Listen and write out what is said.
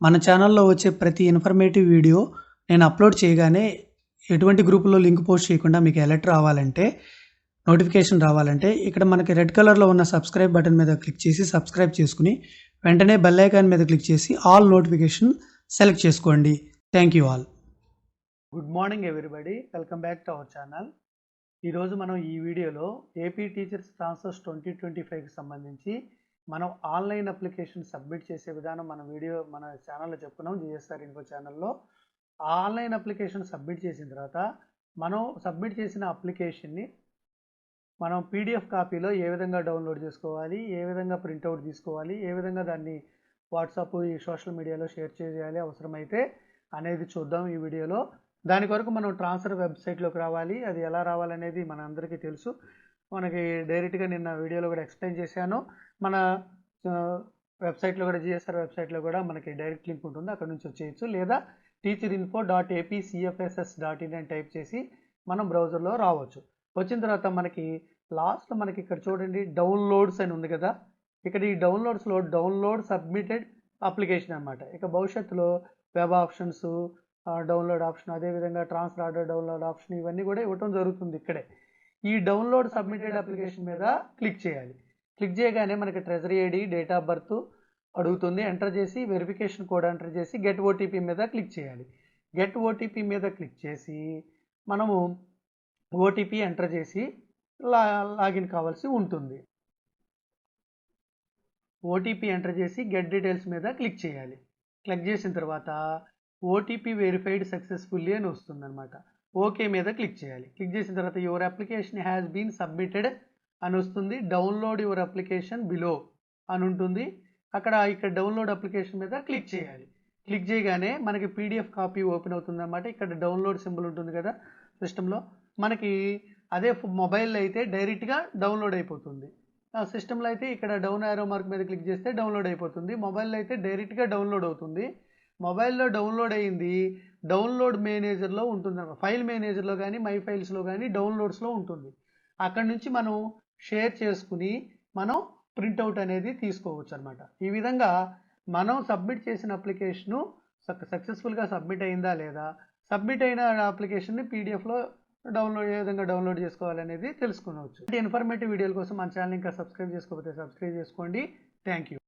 మన ఛానల్లో వచ్చే ప్రతి ఇన్ఫర్మేటివ్ వీడియో నేను అప్లోడ్ చేయగానే ఎటువంటి గ్రూపులో లింక్ పోస్ట్ చేయకుండా మీకు అలర్ట్ రావాలంటే నోటిఫికేషన్ రావాలంటే ఇక్కడ మనకి రెడ్ కలర్లో ఉన్న సబ్స్క్రైబ్ బటన్ మీద క్లిక్ చేసి సబ్స్క్రైబ్ చేసుకుని వెంటనే బెల్ ఐకాన్ మీద క్లిక్ చేసి ఆల్ నోటిఫికేషన్ సెలెక్ట్ చేసుకోండి. Thank you all good morning everybody welcome back to our channel ఈరోజు మనం ఈ వీడియోలో AP teachers transfers twenty twenty ఫైవ్కి సంబంధించి మనం ఆన్లైన్ అప్లికేషన్ సబ్మిట్ చేసే విధానం మన వీడియో మన ఛానల్లో చెప్పుకున్నాం జిఎస్ఆర్ ఇన్ఫో ఛానల్లో. ఆ ఆన్లైన్ అప్లికేషన్ సబ్మిట్ చేసిన తర్వాత మనం సబ్మిట్ చేసిన అప్లికేషన్ని మనం పీడిఎఫ్ కాపీలో ఏ విధంగా డౌన్లోడ్ చేసుకోవాలి ఏ విధంగా ప్రింట్అవుట్ తీసుకోవాలి ఏ విధంగా దాన్ని వాట్సాప్ ఈ సోషల్ మీడియాలో షేర్ చేయాలి అవసరమైతే అనేది చూద్దాం ఈ వీడియోలో. దాని కొరకు మనం ట్రాన్స్ఫర్ వెబ్సైట్లోకి రావాలి. అది ఎలా రావాలనేది మన అందరికీ తెలుసు. మనకి డైరెక్ట్గా నిన్న వీడియోలో కూడా ఎక్స్ప్లెయిన్ చేశాను. మన వెబ్సైట్లో కూడా జిఎస్ఆర్ వెబ్సైట్లో కూడా మనకి డైరెక్ట్ లింక్ ఉంటుంది. అక్కడ నుంచి వచ్చేయచ్చు. లేదా teacher info dot AP CFSS dot in అని టైప్ చేసి మనం బ్రౌజర్లో రావచ్చు. వచ్చిన తర్వాత మనకి లాస్ట్లో మనకి ఇక్కడ చూడండి డౌన్లోడ్స్ అని ఉంది కదా. ఇక్కడ ఈ డౌన్లోడ్స్లో డౌన్లోడ్ సబ్మిటెడ్ అప్లికేషన్ అన్నమాట. ఇక భవిష్యత్తులో వెబ్ ఆప్షన్స్ డౌన్లోడ్ ఆప్షన్ అదేవిధంగా ట్రాన్స్ఫర్ ఆర్డర్ డౌన్లోడ్ ఆప్షన్ ఇవన్నీ కూడా ఇవ్వటం జరుగుతుంది ఇక్కడే. ఈ డౌన్లోడ్ సబ్మిటెడ్ అప్లికేషన్ మీద క్లిక్ చేయాలి. క్లిక్ చేయగానే మనకి treasury ID date of birth అడుగుతుంది. ఎంటర్ చేసి వెరిఫికేషన్ కోడ్ ఎంటర్ చేసి గెట్ ఓటీపీ మీద క్లిక్ చేయాలి. గెట్ ఓటీపీ మీద క్లిక్ చేసి మనము ఓటీపీ ఎంటర్ చేసి లా లాగిన్ కావాల్సి ఉంటుంది. ఓటీపీ ఎంటర్ చేసి గెట్ డీటెయిల్స్ మీద క్లిక్ చేయాలి. క్లిక్ చేసిన తర్వాత ఓటీపీ వెరిఫైడ్ సక్సెస్ఫుల్లీ అని వస్తుంది అనమాట ఓకే మీద క్లిక్ చేయాలి. క్లిక్ చేసిన తర్వాత your application has been submitted అని వస్తుంది. డౌన్లోడ్ యువర్ అప్లికేషన్ బిలో అని ఉంటుంది. అక్కడ ఇక్కడ డౌన్లోడ్ అప్లికేషన్ మీద క్లిక్ చేయాలి. క్లిక్ చేయగానే మనకి పీడిఎఫ్ కాపీ ఓపెన్ అవుతుంది అనమాట ఇక్కడ డౌన్లోడ్ సింబల్ ఉంటుంది కదా సిస్టంలో మనకి అదే మొబైల్లో అయితే డైరెక్ట్గా డౌన్లోడ్ అయిపోతుంది. ఆ సిస్టంలో అయితే ఇక్కడ డౌన్ ఆరో మార్క్ మీద క్లిక్ చేస్తే డౌన్లోడ్ అయిపోతుంది. మొబైల్లో అయితే డైరెక్ట్గా డౌన్లోడ్ అవుతుంది. మొబైల్లో డౌన్లోడ్ అయ్యింది డౌన్లోడ్ మేనేజర్లో ఉంటుంది ఫైల్ మేనేజర్లో కానీ మై ఫైల్స్లో కానీ డౌన్లోడ్స్లో ఉంటుంది. అక్కడ నుంచి మనం షేర్ చేసుకుని మనం ప్రింట్అవుట్ అనేది తీసుకోవచ్చు అనమాట ఈ విధంగా మనం సబ్మిట్ చేసిన అప్లికేషను సక్సెస్ఫుల్గా సబ్మిట్ అయిందా లేదా సబ్మిట్ అయిన అప్లికేషన్ని పీడిఎఫ్లో డౌన్లోడ్ ఏ విధంగా డౌన్లోడ్ చేసుకోవాలనేది తెలుసుకోవచ్చు ఇన్ఫర్మేటివ్ వీడియోల కోసం మన ఛానల్ ఇంకా సబ్స్క్రైబ్ చేసుకోకపోతే సబ్స్క్రైబ్ చేసుకోండి. Thank you.